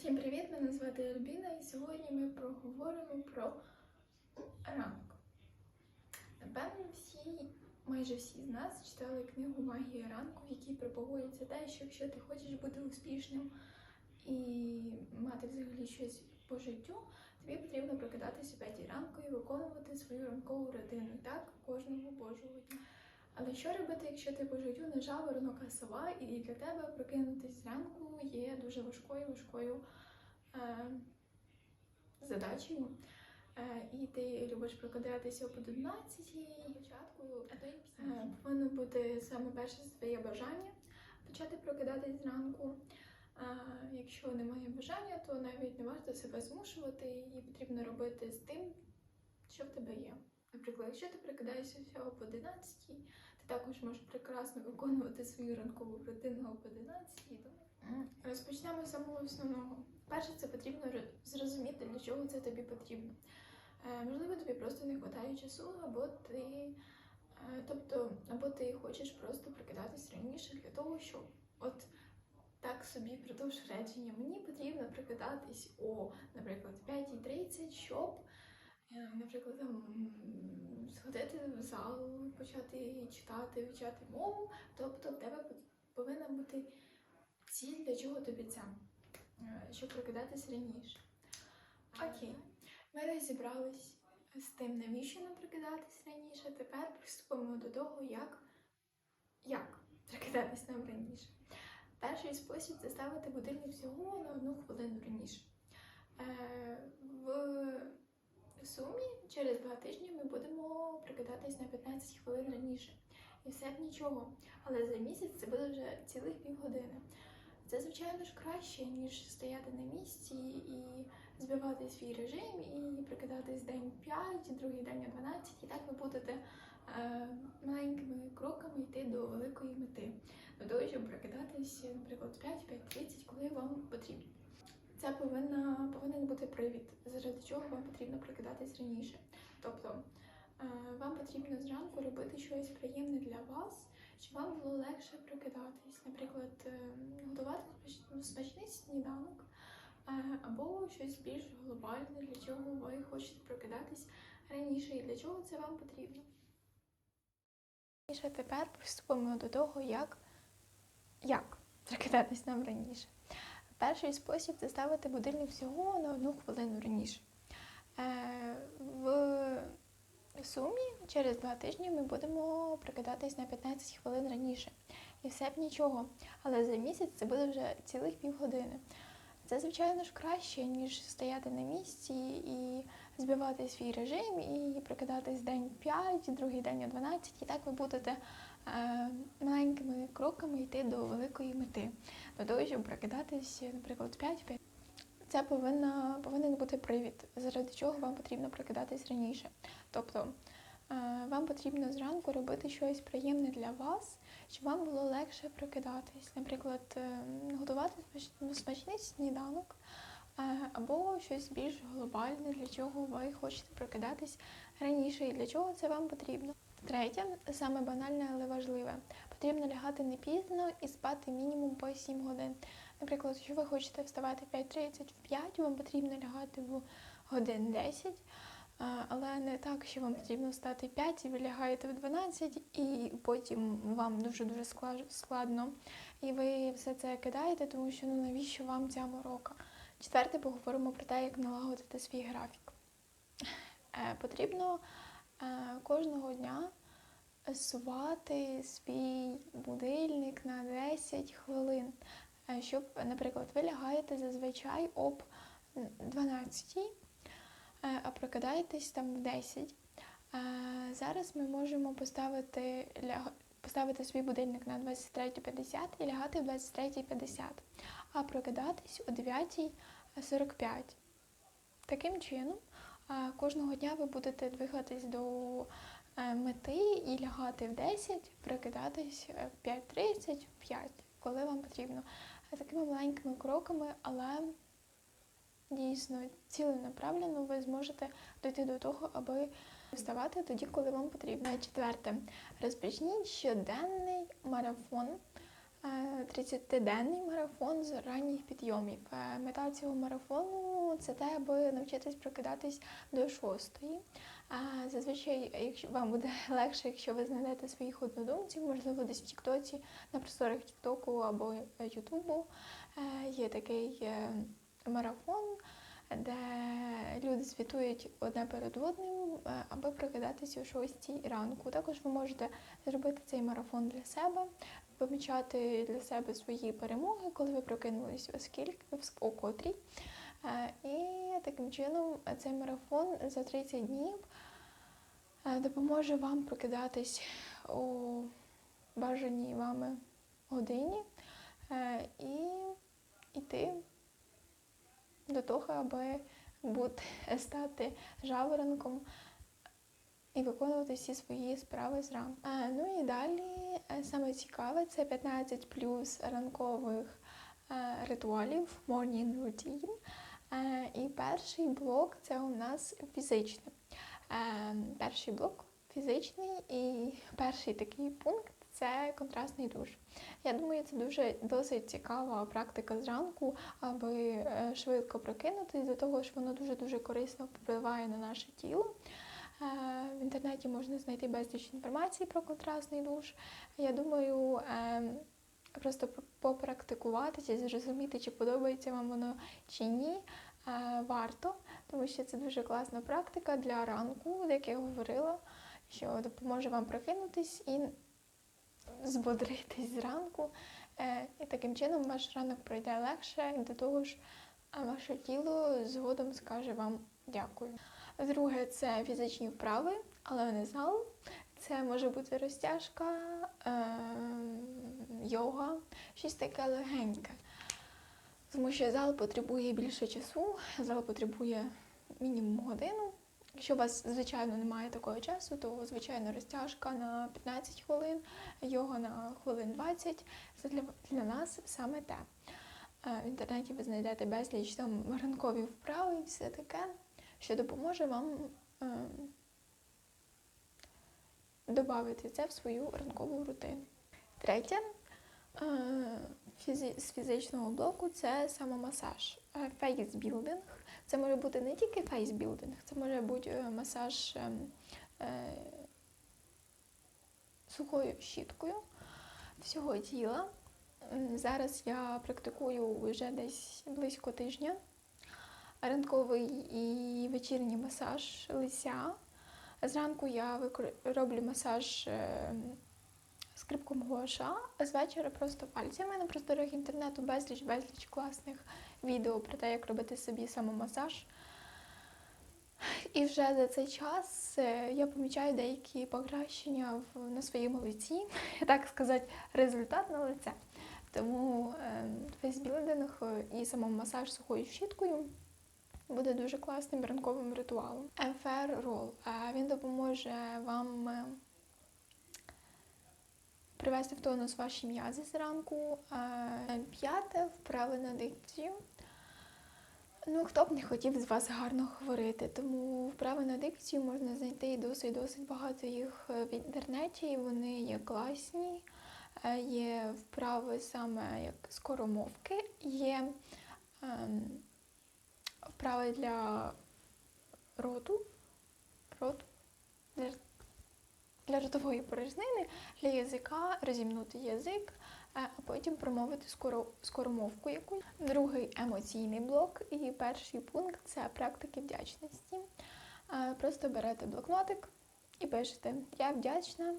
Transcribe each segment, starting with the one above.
Всім привіт! Мене звати Альбіна, і сьогодні ми проговоримо про ранок. Напевно, всі, майже всі з нас читали книгу Магія ранку, в якій пропагується те, що якщо ти хочеш бути успішним і мати взагалі щось по життю, тобі потрібно прокидатися о 5 ранку і виконувати свою ранкову рутину, так, кожного божого дня. Але що робити, якщо ти по життю не жаворонок, сова, і для тебе прокинутись зранку є дуже важкою важкою е, задачею. Е, і ти любиш прокидатися об 11 початку, пізніше. Повинно бути саме перше твоє бажання почати прокидатись зранку. А якщо немає бажання, то навіть не варто себе змушувати, і потрібно робити з тим, що в тебе є. Наприклад, якщо ти прокидаєшся об 11, ти також можеш прекрасно виконувати свою ранкову рутину об 11. Тому розпочнемо з самого основного. Перше, це потрібно зрозуміти, для чого це тобі потрібно. Е, можливо, тобі просто не вистачає часу, або ти, е, тобто, або ти хочеш просто прокидатись раніше для того, щоб от так собі продовж речення. Мені потрібно прокидатись о, наприклад, 5.30, щоб Наприклад, там сходити в зал, почати читати, вивчати мову. Тобто в тебе повинна бути ціль, для чого тобі це, Е, щоб прокидатись раніше. Окей, ми розібрались з тим, навіщо нам прокидатись раніше. Тепер приступимо до того, як, як прокидатись нам раніше. Перший спосіб це ставити будильник всього на одну хвилину раніше. Е, в сумі через два тижні ми будемо прокидатись на 15 хвилин раніше. І все б нічого. Але за місяць це буде вже цілих півгодини. Це, звичайно ж, краще, ніж стояти на місці і збивати свій режим, і прокидатись день 5, другий день о 12, і так ви будете е, маленькими кроками йти до великої мети. До того, щоб прокидатись, наприклад, 5-5.30, коли вам потрібно. Це повинна, повинен бути привід, заради чого вам потрібно прокидатись раніше. Тобто е, вам потрібно зранку робити щось приємне для вас, щоб вам було легше прокидатись. Наприклад, е, готувати смачний сніданок е, або щось більш глобальне, для чого ви хочете прокидатись раніше і для чого це вам потрібно. Раніше тепер приступимо до того, як, як прокидатись нам раніше. Перший спосіб це ставити будильник всього на одну хвилину раніше. Е, в сумі через два тижні ми будемо прокидатись на 15 хвилин раніше. І все б нічого. Але за місяць це буде вже цілих півгодини. Це, звичайно ж, краще, ніж стояти на місці і збивати свій режим, і прокидатись день 5, другий день о 12, і так ви будете маленькими кроками йти до великої мети. До того, щоб прокидатись, наприклад, 5-5. Це повинна, повинен бути привід, заради чого вам потрібно прокидатись раніше. Тобто е, вам потрібно зранку робити щось приємне для вас, щоб вам було легше прокидатись. Наприклад, е, готувати смач- смачний сніданок е, або щось більш глобальне, для чого ви хочете прокидатись раніше і для чого це вам потрібно. Третє, саме банальне, але важливе. Потрібно лягати не пізно і спати мінімум по 7 годин. Наприклад, якщо ви хочете вставати в 5.30 в 5, вам потрібно лягати в годин 10. Але не так, що вам потрібно встати в 5 і ви лягаєте в 12, і потім вам дуже-дуже складно. І ви все це кидаєте, тому що ну навіщо вам ця морока? Четверте, поговоримо про те, як налагодити свій графік. Е, Потрібно кожного дня сувати свій будильник на 10 хвилин, Е, щоб, наприклад, ви лягаєте зазвичай об 12, е, а прокидаєтесь там в 10. Е, Зараз ми можемо поставити, поставити свій будильник на 23.50 і лягати в 23.50, а прокидатись о 9.45. Таким чином, е, кожного дня ви будете двигатись до е, мети і лягати в 10, прокидатись е, в 5.30, в 5, коли вам потрібно. Е, Такими маленькими кроками, але дійсно ціленаправленно ви зможете дойти до того, аби вставати тоді, коли вам потрібно. Четверте, розпочніть щоденний марафон 30-денний марафон з ранніх підйомів. Е, Мета цього марафону це те, аби навчитись прокидатись до шостої. А зазвичай, якщо вам буде легше, якщо ви знайдете своїх однодумців, можливо, десь в Тіктоці, на просторах Тіктоку або Ютубу е, є такий е, марафон, де люди звітують одне перед одним, е, аби прокидатися о 6 ранку. Також ви можете зробити цей марафон для себе, помічати для себе свої перемоги, коли ви прокинулись о скільки в ск- о котрій. Е, І таким чином цей марафон за 30 днів е, допоможе вам прокидатись у бажаній вами годині е, і йти до того, аби бути, стати жаворонком і виконувати всі свої справи зранку. Е, Ну і далі е, саме цікаве це 15 плюс ранкових е, ритуалів, morning routine. І перший блок це у нас фізичний. Перший блок фізичний і перший такий пункт це контрастний душ. Я думаю, це дуже досить цікава практика зранку, аби швидко прокинутись, до того ж воно дуже-дуже корисно впливає на наше тіло. Е, В інтернеті можна знайти безліч інформації про контрастний душ. Я думаю, е, просто попрактикуватися, зрозуміти, чи подобається вам воно чи ні, е, варто, тому що це дуже класна практика для ранку, як я говорила, що допоможе вам прокинутись і збодритись зранку. І таким чином ваш ранок пройде легше, і до того ж ваше тіло згодом скаже вам дякую. Друге це фізичні вправи, але не зал. Це може бути розтяжка, е, йога, щось таке легеньке. Тому що зал потребує більше часу, зал потребує мінімум годину. Якщо у вас, звичайно, немає такого часу, то звичайно розтяжка на 15 хвилин, йога на хвилин 20. Це для, для нас саме те. Е, В інтернеті ви знайдете безліч там ранкові вправи і все таке, що допоможе вам е, додати це в свою ранкову рутину. Третє е, з фізичного блоку це самомасаж. Е, Фейсбілдинг. Це може бути не тільки фейсбілдинг, це може бути е, масаж е, е, сухою щіткою всього тіла. Зараз я практикую вже десь близько тижня. Ранковий і вечірній масаж лиця. Зранку я роблю масаж е, скрипком гуаша, а з вечора просто пальцями на просторах інтернету безліч, безліч класних відео про те, як робити собі самомасаж. І вже за цей час е, я помічаю деякі покращення в, на своєму лиці, так сказати, результат на лице. Тому фейсбілдинг і самомасаж сухою щіткою буде дуже класним ранковим ритуалом. МФР рол. Він допоможе вам е, привести в тонус ваші м'язи зранку. П'яте вправи на дикцію. Ну, хто б не хотів з вас гарно говорити, тому вправи на дикцію можна знайти досить досить багато їх е, в інтернеті. Вони є класні. Е, Є вправи саме як скоромовки, є ем, вправи для роту, роту, для, для ротової порожнини, для язика, розімнути язик, е, а потім промовити скоро, скоромовку якусь. Другий емоційний блок і перший пункт це практики вдячності. Е, Просто берете блокнотик і пишете Я вдячна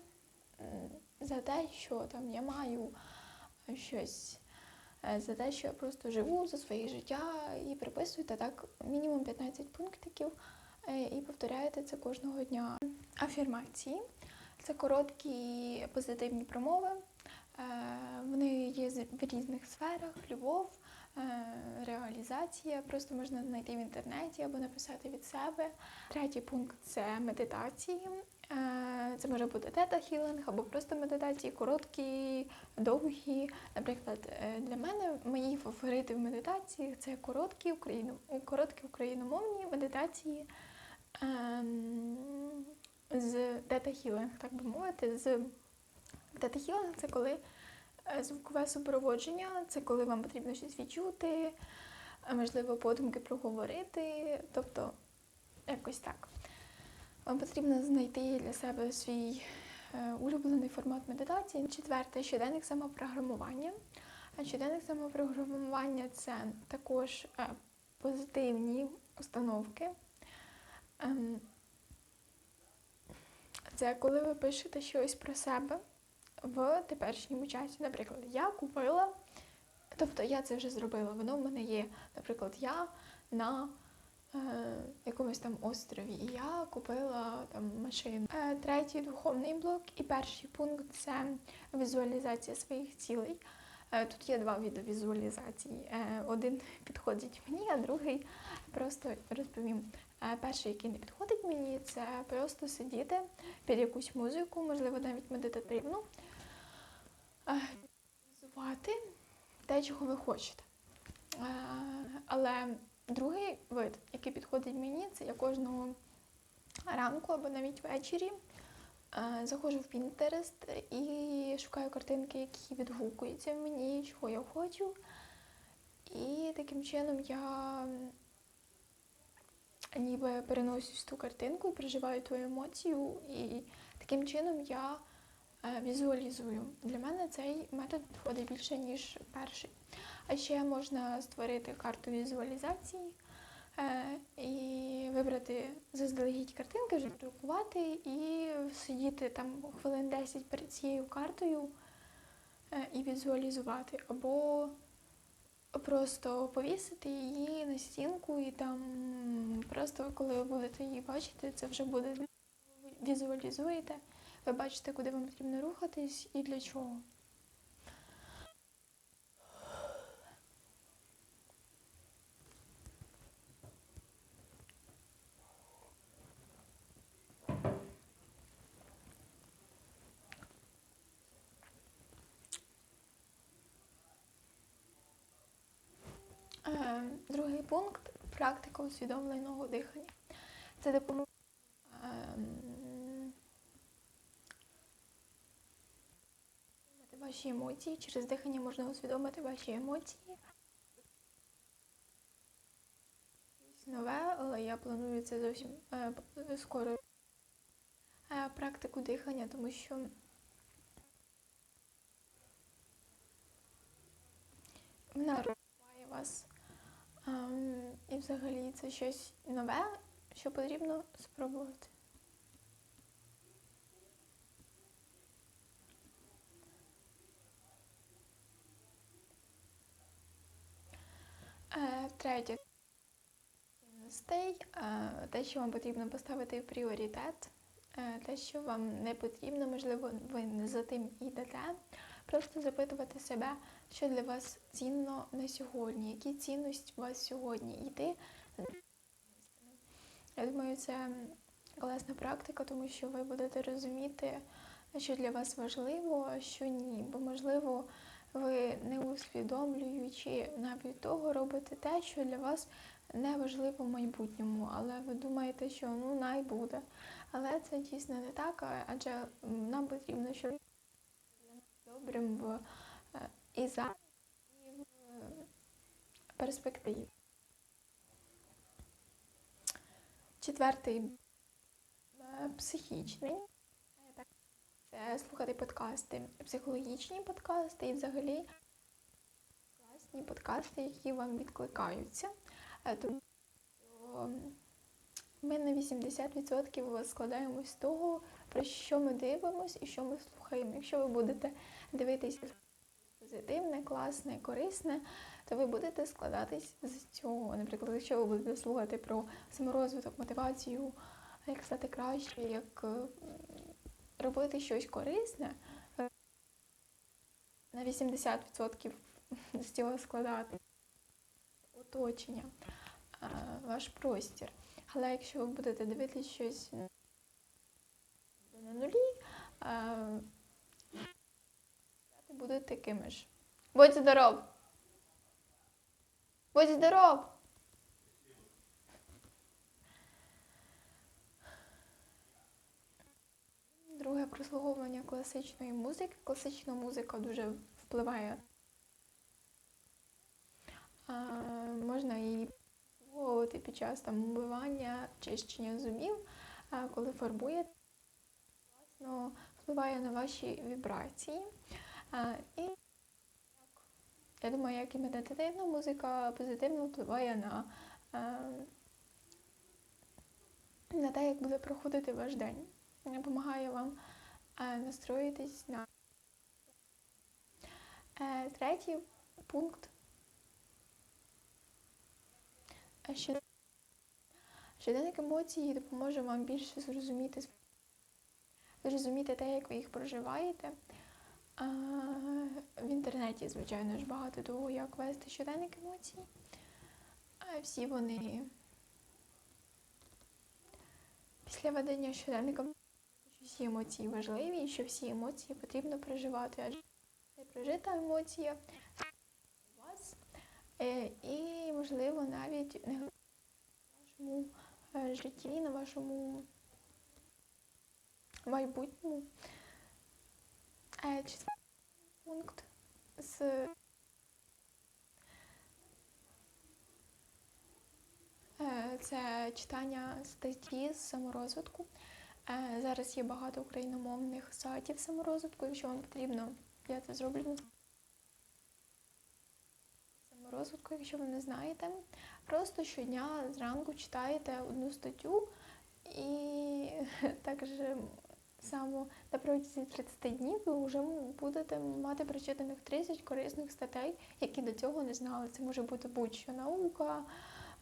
за те, що там я маю щось, е, за те, що я просто живу за своє життя і приписуєте так мінімум 15 пунктиків е, і повторяєте це кожного дня. Афірмації це короткі позитивні промови. Е, Вони є в різних сферах: любов, е, реалізація. Просто можна знайти в інтернеті або написати від себе. Третій пункт це медитації. Е, Це може бути тета-хілинг або просто медитації, короткі, довгі. Наприклад, е, для мене мої фаворити в медитації це короткі, україно, короткі україномовні медитації ем, з тета-хілинг, так би мовити. З тета-хілинг це коли Е, Звукове супроводження це коли вам потрібно щось відчути, можливо, подумки проговорити, тобто якось так. Вам потрібно знайти для себе свій е, улюблений формат медитації. Четверте щоденник самопрограмування. А щоденник самопрограмування це також е, позитивні установки. Ем, Це коли ви пишете щось про себе в теперішньому часі. Наприклад, я купила, тобто я це вже зробила, воно в мене є. Наприклад, я на е, якомусь там острові, і я купила там машину. Е, третій духовний блок і перший пункт це візуалізація своїх цілей. Е, Тут є два види візуалізації. Е, Один підходить мені, а другий просто розповім. Е, Перший, який не підходить мені, це просто сидіти під якусь музику, можливо, навіть медитативну, візувати те, чого ви хочете. Е, Але другий вид, який підходить мені, це я кожного ранку або навіть ввечері е, заходжу в Pinterest і шукаю картинки, які відгукуються мені, чого я хочу. І таким чином я ніби переносюсь ту картинку і переживаю ту емоцію, і таким чином я е, візуалізую. Для мене цей метод підходить більше, ніж перший. А ще можна створити карту візуалізації е, і вибрати заздалегідь картинки, вже друкувати і сидіти там хвилин 10 перед цією картою е, і візуалізувати. Або просто повісити її на стінку і там просто коли ви будете її бачити, це вже буде візуалізуєте. Ви бачите, куди вам потрібно рухатись і для чого. Е, Другий пункт практика усвідомленого дихання. Це допомога ем, усвідомити ваші емоції. Через дихання можна усвідомити ваші емоції. Нове, але я планую це зовсім е, скоро. Е, Практику дихання, тому що вона розвиває вас. Ем, і взагалі це щось нове, що потрібно спробувати. Е, Третє те, що вам потрібно поставити в пріоритет, е, те, що вам не потрібно, можливо, ви не за тим йдете. Просто запитувати себе, що для вас цінно на сьогодні, які цінності у вас сьогодні йти. Я думаю, це класна практика, тому що ви будете розуміти, що для вас важливо, а що ні. Бо, можливо, ви не усвідомлюючи навіть того, робите те, що для вас не важливо в майбутньому, але ви думаєте, що ну най буде. Але це дійсно не так, адже нам потрібно, щоб добрим в е, і зараз, і в е, перспективі. Четвертий е, психічний. Е, слухати подкасти, психологічні подкасти і взагалі класні подкасти, які вам відкликаються. Е, Тому ми на 80% складаємось з того, про що ми дивимося і що ми слухаємо. Якщо ви будете дивитися позитивне, класне, корисне, то ви будете складатись з цього. Наприклад, якщо ви будете слухати про саморозвиток, мотивацію, як стати краще, як робити щось корисне, е, на 80% з цього складати оточення, е, ваш простір. Але якщо ви будете дивитися щось на нулі, е, будуть такими ж. Будь здоров! Будь здоров! Друге прослуговування класичної музики. Класична музика дуже впливає. А, можна і обслуговувати під час там умивання, чищення зубів, а, коли фарбуєте, власно, впливає на ваші вібрації. А, і я думаю, як і медитативна музика позитивно впливає на, на те, як буде проходити ваш день. Допомагає вам е, настроїтись на Е, третій пункт. Е, Щоденник емоцій допоможе вам більше зрозуміти, зрозуміти те, як ви їх проживаєте. В інтернеті, звичайно ж, багато того, як вести щоденник емоцій. Всі вони після ведення щоденника всі емоції важливі і що всі емоції потрібно проживати, адже це прожита емоція у вас, е, і, можливо, навіть не в вашому е, житті, на вашому майбутньому. Е, Четвертий пункт з це читання статті з саморозвитку. Е, Зараз є багато україномовних сайтів саморозвитку. Якщо вам потрібно, я це зроблю саморозвитку, якщо ви не знаєте. Просто щодня зранку читаєте одну статтю і також само на протязі 30 днів ви вже будете мати прочитаних 30 корисних статей, які до цього не знали. Це може бути будь-що наука,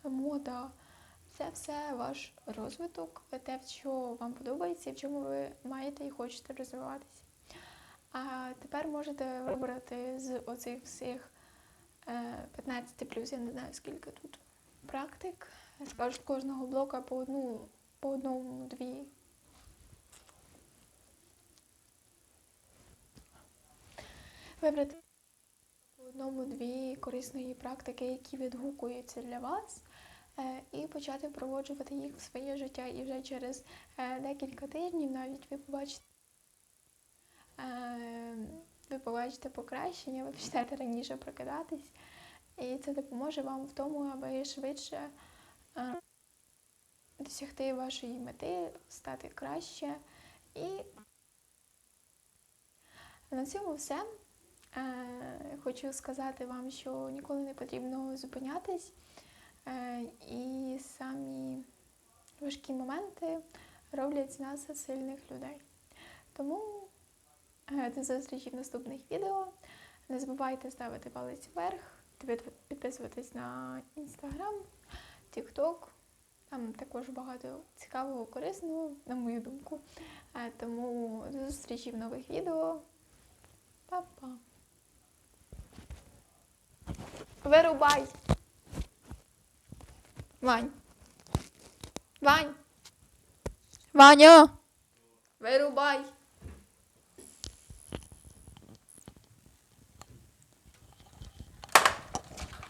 мода. Це все ваш розвиток, те, що вам подобається і в чому ви маєте і хочете розвиватися. А тепер можете вибрати з оцих всіх е, 15 плюс, я не знаю скільки тут практик. З кожного блока по одну, по одному, дві. Вибрати по одному дві корисної практики, які відгукуються для вас, е, і почати впроваджувати їх в своє життя. І вже через е, декілька тижнів навіть ви побачите. е, Ви побачите покращення, ви почнете раніше прокидатись, і це допоможе вам в тому, аби швидше е, досягти вашої мети, стати краще. І на цьому все. Е, Хочу сказати вам, що ніколи не потрібно зупинятись, е, і самі важкі моменти роблять з нас сильних людей. Тому е, до зустрічі в наступних відео. Не забувайте ставити палець вверх, підписуватись на інстаграм, тікток. Там також багато цікавого, корисного, на мою думку. Е, Тому до зустрічі в нових відео. Па-па. Вирубай. Вань. Вань. Ваня. Вирубай.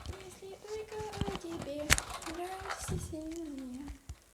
Если только о тебе, нравишься сильно.